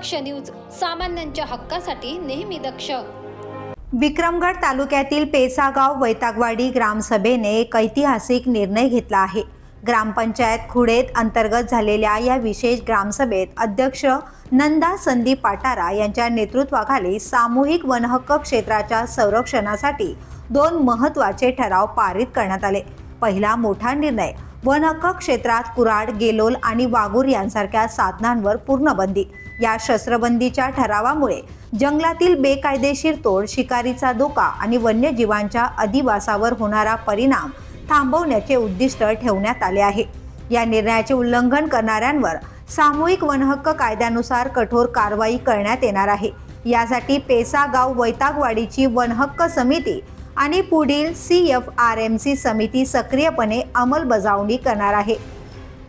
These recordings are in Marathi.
दक्ष न्यूज सामान्यांच्या हक्कासाठी नेहमी दक्ष. विक्रमगड तालुक्यातील पेसागाव वैतागवाडी ग्रामसभेने एक ऐतिहासिक निर्णय घेतला आहे. ग्रामपंचायत खुडेत अंतर्गत झालेल्या या विशेष ग्रामसभेत अध्यक्ष नंदा संदीप पाटारा यांच्या नेतृत्वाखाली सामूहिक वनहक्क क्षेत्राच्या संरक्षणासाठी दोन महत्त्वाचे ठराव पारित करण्यात आले. पहिला मोठा निर्णय वनहक्क क्षेत्रात कुराड गेलोल आणि वाघूर यांसारख्या साधनांवर पूर्ण बंदी या शस्त्रबंदीच्या ठरावामुळे जंगलातील बेकायदेशीर तोड शिकारीचा धोका आणि वन्यजीवांच्या अधिवासावर होणारा परिणाम थांबवण्याचे उद्दिष्ट ठेवण्यात आले आहे. या निर्णयाचे उल्लंघन करणाऱ्यांवर सामूहिक वनहक्क कायद्यानुसार कठोर कारवाई करण्यात येणार आहे. यासाठी पेसा गाव वैतागवाडीची वनहक्क समिती आणि पुढील C F R M C समिती सक्रियपणे अंमलबजावणी करणार आहे.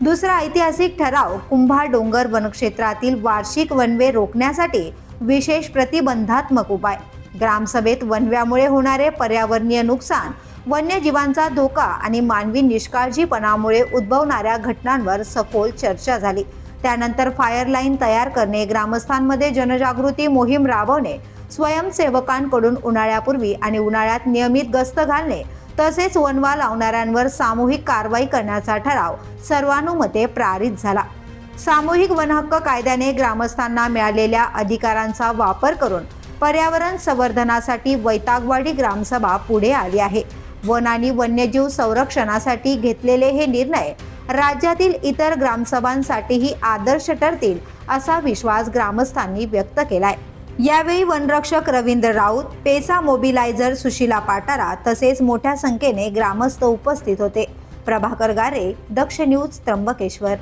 दुसरा ऐतिहासिक ठराव कुंभा डोंगर वनक्षेत्रातील वार्षिक वनवे रोखण्यासाठी विशेष प्रतिबंधात्मक उपाय. ग्रामसभेत वनव्यामुळे होणारे पर्यावरणीय नुकसान वन्यजीवांचा धोका आणि मानवी निष्काळजीपणामुळे उद्भवणाऱ्या घटनांवर सखोल चर्चा झाली. त्यानंतर फायर लाईन तयार करणे ग्रामस्थांमध्ये जनजागृती मोहीम राबवणे स्वयंसेवकांकडून उन्हाळ्यापूर्वी आणि उन्हाळ्यात नियमित गस्त घालणे तसेच वनवा लावणाऱ्यांवर सामूहिक कारवाई करण्याचा ठराव सर्वानुमते पारित झाला. सामूहिक वनहक्क कायद्याने ग्रामस्थांना मिळालेल्या अधिकारांचा वापर करून पर्यावरण संवर्धनासाठी वैतागवाडी ग्रामसभा पुढे आली आहे. वन आणि वन्यजीव संरक्षणासाठी घेतलेले हे निर्णय राज्यातील इतर ग्रामसभांसाठीही आदर्श ठरतील असा विश्वास ग्रामस्थांनी व्यक्त केलाय. यावेळी वनरक्षक रवींद्र राऊत पेसा मोबिलायझर सुशिला पाटारा तसेच मोठ्या संख्येने ग्रामस्थ उपस्थित होते. प्रभाकर गारे दक्ष न्यूज त्र्यंबकेश्वर.